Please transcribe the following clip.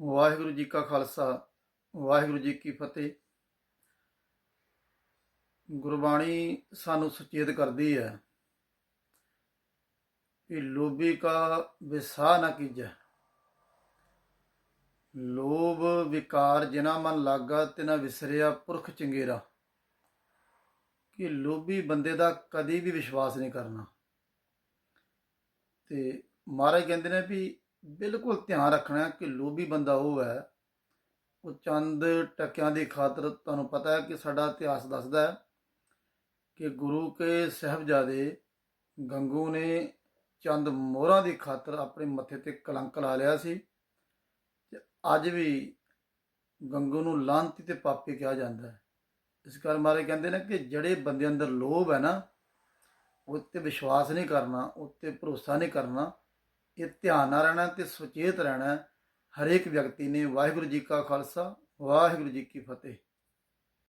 ਵਾਹਿਗੁਰੂ ਜੀ ਕਾ ਖਾਲਸਾ, ਵਾਹਿਗੁਰੂ ਜੀ ਕੀ ਫਤਿਹ। ਗੁਰਬਾਣੀ ਸਾਨੂੰ ਸੁਚੇਤ ਕਰਦੀ ਹੈ ਕਿ ਲੋਭੀ ਕਾ ਵਿਸਾਹ ਨਾ ਕੀਜੈ। ਲੋਭ ਵਿਕਾਰ ਜਿਨਾ ਮਨ ਲਾਗਾ ਤਿਨਾ ਵਿਸਰਿਆ ਪੁਰਖ ਚੰਗੇਰਾ। ਕਿ ਲੋਭੀ ਬੰਦੇ ਦਾ ਕਦੀ ਵੀ ਵਿਸ਼ਵਾਸ ਨਹੀਂ ਕਰਨਾ। ਤੇ ਮਹਾਰਾਜ ਕਹਿੰਦੇ ਨੇ ਵੀ ਬਿਲਕੁਲ ਧਿਆਨ ਰੱਖਣਾ ਕਿ ਲੋਭੀ ਬੰਦਾ ਉਹ ਹੈ, ਉਹ ਚੰਦ ਟਕਿਆਂ ਦੀ ਖਾਤਰ ਤੁਹਾਨੂੰ ਪਤਾ ਹੈ ਕਿ ਸਾਡਾ ਇਤਿਹਾਸ ਦੱਸਦਾ ਹੈ ਕਿ ਗੁਰੂ ਕੇ ਸਹਿਬਜ਼ਾਦੇ ਗੰਗੂ ਨੇ ਚੰਦ ਮੋਹਰਾਂ ਦੀ ਖਾਤਰ ਆਪਣੇ ਮੱਥੇ ਤੇ ਕਲੰਕ ਲਾ ਲਿਆ ਸੀ ਤੇ ਅੱਜ ਵੀ ਗੰਗੂ ਨੂੰ ਲਾਂਤੀ ਤੇ ਪਾਪੀ ਕਿਹਾ ਜਾਂਦਾ ਹੈ। ਇਸ ਕਰਕੇ ਮਾਰੇ ਕਹਿੰਦੇ ਨੇ ਕਿ ਜਿਹੜੇ ਬੰਦੇ ਅੰਦਰ ਲੋਭ ਹੈ ਨਾ, ਉਹ ਤੇ ਵਿਸ਼ਵਾਸ ਨਹੀਂ ਕਰਨਾ, ਉੱਤੇ ਭਰੋਸਾ ਨਹੀਂ ਕਰਨਾ ਇਹ ਧਿਆਨ ਨਾਲ ਰਹਿਣਾ ਤੇ ਸੁਚੇਤ ਰਹਿਣਾ ਹਰੇਕ ਵਿਅਕਤੀ ਨੇ ਵਾਹਿਗੁਰੂ ਜੀ ਕਾ ਖਾਲਸਾ, ਵਾਹਿਗੁਰੂ ਜੀ ਕੀ ਫਤਿਹ।